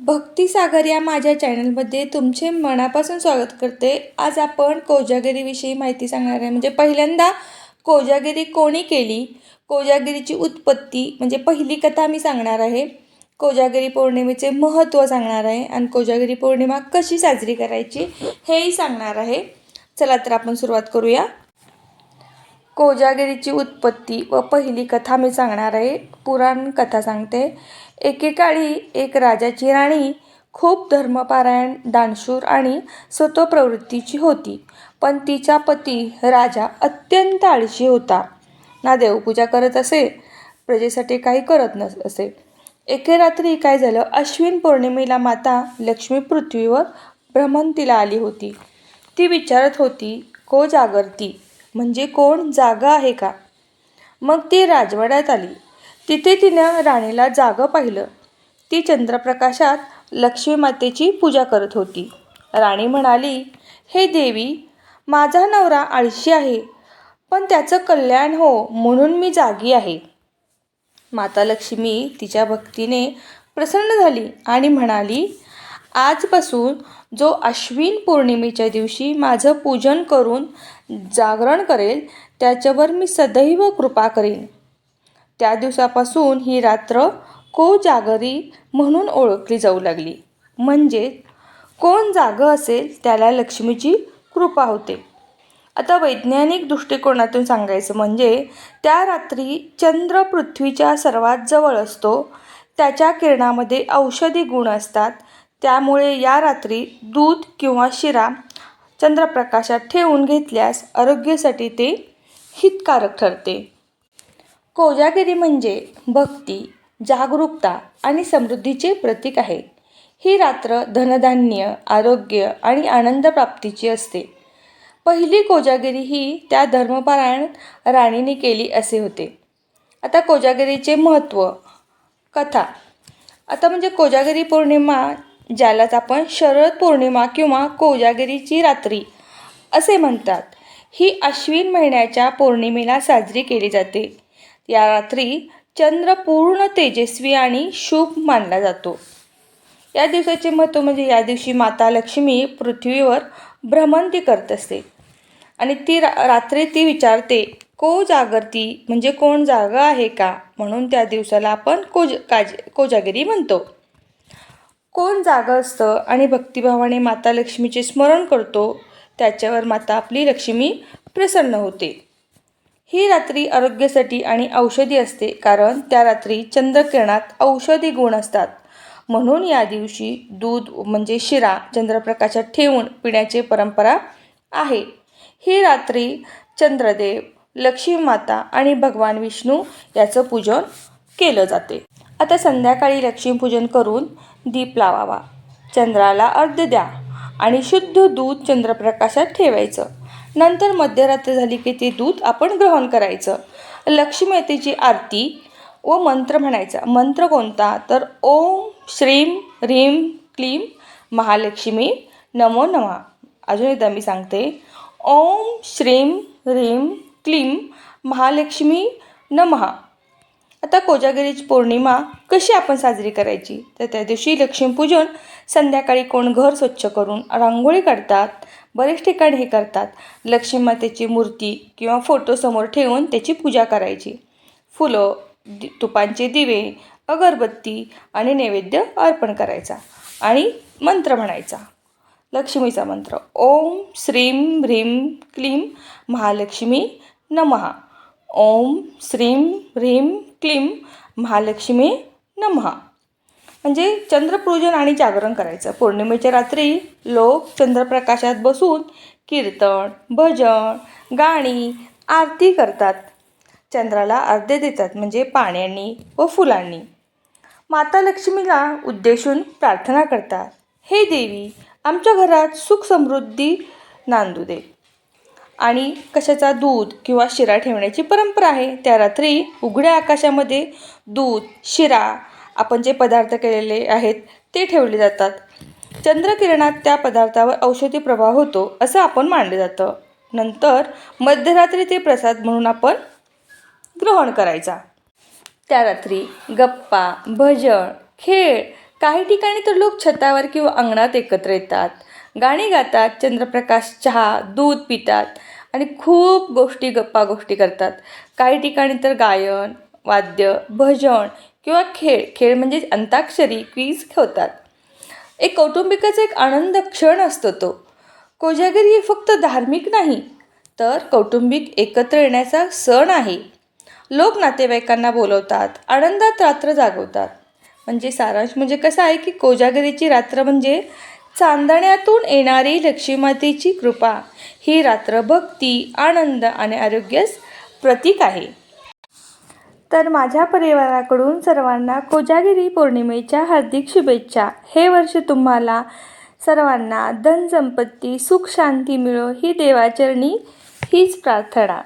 भक्तिसागर या माझ्या चॅनलमध्ये तुमचे मनापासून स्वागत करते. आज आपण कोजागिरीविषयी माहिती सांगणार आहे. म्हणजे पहिल्यांदा कोजागिरी कोणी केली? कोजागिरीची उत्पत्ती म्हणजे पहिली कथा मी सांगणार आहे. कोजागिरी पौर्णिमेचे महत्त्व सांगणार आहे आणि कोजागिरी पौर्णिमा कशी साजरी करायची हेही सांगणार आहे. चला तर आपण सुरुवात करूया. कोजागिरीची उत्पत्ती व पहिली कथा मी सांगणार आहे. पुराण कथा सांगते. एकेकाळी एक राजाची राणी खूप धर्मपारायण दानशूर आणि स्वतःप्रवृत्तीची होती. पण तिचा पती राजा अत्यंत आळशी होता. ना देवपूजा करत असे प्रजेसाठी काही करत नस. असे एके रात्री काय झालं? अश्विन पौर्णिमेला माता लक्ष्मी पृथ्वीवर भ्रमंतीला आली होती. ती विचारत होती को जागरती? म्हणजे कोण जागा आहे का? मग ती राजवाड्यात आली. तिथे तिनं राणीला जागं पाहिलं. ती चंद्रप्रकाशात लक्ष्मी मातेची पूजा करत होती. राणी म्हणाली हे देवी माझा नवरा आळशी आहे पण त्याचं कल्याण हो म्हणून मी जागी आहे. माता लक्ष्मी तिच्या भक्तीने प्रसन्न झाली आणि म्हणाली आजपासून जो अश्विन पौर्णिमेच्या दिवशी माझं पूजन करून जागरण करेल त्याच्यावर मी सदैव कृपा करीन. त्या दिवसापासून ही रात्र कोजागरी म्हणून ओळखली जाऊ लागली. म्हणजे कोण जागं असेल त्याला लक्ष्मीची कृपा होते. आता वैज्ञानिक दृष्टिकोनातून सांगायचं म्हणजे त्या रात्री चंद्र पृथ्वीच्या सर्वात जवळ असतो. त्याच्या किरणामध्ये औषधी गुण असतात. त्यामुळे या रात्री दूध किंवा शिरा चंद्रप्रकाशात ठेवून घेतल्यास आरोग्यासाठी ते हितकारक ठरते. कोजागिरी म्हणजे भक्ती जागरूकता आणि समृद्धीचे प्रतीक आहे. ही रात्र धनधान्य आरोग्य आणि आनंद प्राप्तीची असते. पहिली कोजागिरी ही त्या धर्मपारायण राणीने केली असे होते. आता कोजागिरीचे महत्त्व कथा. आता म्हणजे कोजागिरी पौर्णिमा ज्यालाच आपण शरद पौर्णिमा किंवा कोजागिरीची रात्री असे म्हणतात. ही अश्विन महिन्याच्या पौर्णिमेला साजरी केली जाते. या रात्री चंद्र पूर्ण तेजस्वी आणि शुभ मानला जातो. या दिवसाचे महत्त्व म्हणजे या दिवशी माता लक्ष्मी पृथ्वीवर भ्रमंती करत असते. आणि ती रा रात्री ती विचारते को जागरती? म्हणजे कोण जागा आहे का? म्हणून त्या दिवसाला आपण कोज काज कोजागिरी म्हणतो. कोण जागं असतं आणि भक्तिभावाने माता लक्ष्मीचे स्मरण करतो त्याच्यावर माता आपली लक्ष्मी प्रसन्न होते. ही रात्री आरोग्यासाठी आणि औषधी असते कारण त्या रात्री चंद्रकिरणात औषधी गुण असतात. म्हणून या दिवशी दूध म्हणजे शिरा चंद्रप्रकाशात ठेवून पिण्याची परंपरा आहे. ही रात्री चंद्रदेव लक्ष्मी माता आणि भगवान विष्णू याचं पूजन केलं जाते. आता संध्याकाळी लक्ष्मीपूजन करून दीप लावावा. चंद्राला अर्ध द्या आणि शुद्ध दूध चंद्रप्रकाशात ठेवायचं. नंतर मध्यरात्र झाली की ते दूध आपण ग्रहण करायचं. लक्ष्मीतेची आरती व मंत्र म्हणायचा. मंत्र कोणता? तर ओम श्रीम ह्रीम क्लीम महालक्ष्मी नमो नमा. अजून एकदा मी सांगते. ओम श्रीम ह्रीम क्लीम महालक्ष्मी नमहा आता कोजागिरीची पौर्णिमा कशी आपण साजरी करायची? तर त्या दिवशी लक्ष्मीपूजन संध्याकाळी कोण घर स्वच्छ करून रांगोळी काढतात बरेच ठिकाणी हे करतात. लक्ष्मी मातेची मूर्ती किंवा फोटो समोर ठेवून त्याची पूजा करायची. फुलं दि तुपांचे दिवे अगरबत्ती आणि नैवेद्य अर्पण करायचा आणि मंत्र म्हणायचा. लक्ष्मीचा मंत्र ओम श्रीम ह्रीम क्लीम महालक्ष्मी नमहा ओम श्रीम ह्रीम क्लीम महालक्ष्मी नमहा म्हणजे चंद्रपूजन आणि जागरण करायचं. पौर्णिमेच्या रात्री लोक चंद्रप्रकाशात बसून कीर्तन भजन गाणी आरती करतात. चंद्राला अर्धे देतात म्हणजे पाण्याने व फुलांनी. माता लक्ष्मीला उद्देशून प्रार्थना करतात. हे देवी आमच्या घरात सुख समृद्धी नांदू दे आणि कशाचा दूध किंवा शिरा ठेवण्याची परंपरा आहे. त्या रात्री उघड्या आकाशामध्ये दूध शिरा आपण जे पदार्थ केलेले आहेत ते ठेवले जातात. चंद्रकिरणात त्या पदार्थावर औषधी प्रभाव होतो असं आपण मानलं जातं. नंतर मध्यरात्री ते प्रसाद म्हणून आपण ग्रहण करायचा. त्या रात्री गप्पा भजन खेळ काही ठिकाणी तर लोक छतावर किंवा अंगणात एकत्र येतात. गाणी गातात चंद्रप्रकाश चहा दूध पितात आणि खूप गोष्टी गप्पा गोष्टी करतात. काही ठिकाणी तर गायन वाद्य भजन किंवा खेळ. खेळ म्हणजे अंताक्षरी क्वीज खेळतात. एक कौटुंबिकाचा एक आनंद क्षण असतो तो. कोजागिरी हे फक्त धार्मिक नाही तर कौटुंबिक एकत्र येण्याचा सण आहे. लोक नातेवाईकांना बोलवतात आनंदात रात्र जागवतात. म्हणजे सारांश म्हणजे कसं आहे की कोजागिरीची रात्र म्हणजे चांदण्यातून येणारी लक्ष्मीमातेची कृपा. ही रात्र भक्ती आनंद आणि आरोग्यास प्रतीक आहे. तर माझ्या परिवाराकडून सर्वांना कोजागिरी पौर्णिमेच्या हार्दिक शुभेच्छा. हे वर्ष तुम्हाला सर्वांना धन संपत्ती सुख शांती मिळो. ही देवाचरणी हीच प्रार्थना.